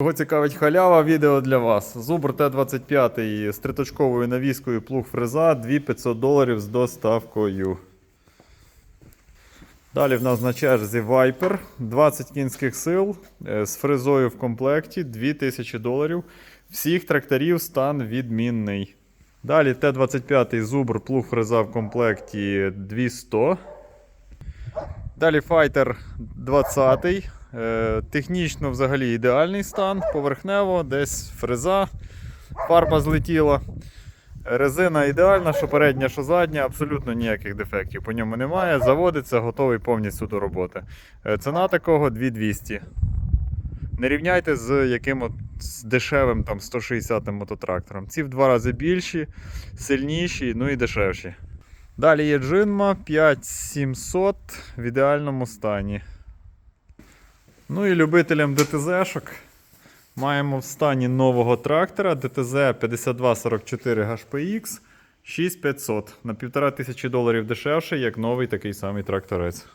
Кого цікавить халява, відео для вас. Зубр Т-25 з триточковою навіскою плуг фреза 2500 доларів з доставкою. Далі в нас на черзі Viper 20 кінських сил е, з фрезою в комплекті 2000 доларів. Всіх тракторів стан відмінний. Далі Т-25 Зубр плуг фреза в комплекті 200. Далі Fighter 20. Е, технічно взагалі ідеальний стан. Поверхнево, десь фреза, фарба злетіла. Резина ідеальна, що передня, що задня, абсолютно ніяких дефектів по ньому немає. Заводиться, готовий повністю до роботи. Е, Ціна такого 2200. Не рівняйте з яким з дешевим там 160 мототрактором. Ці в два рази більші, сильніші, ну і дешевші. Далі є Джинма 5700 в ідеальному стані. Ну і любителям ДТЗ-шок маємо в стані нового трактора DTZ 5244 HPX 6500 на 1500 доларів дешевше, як новий такий самий тракторець.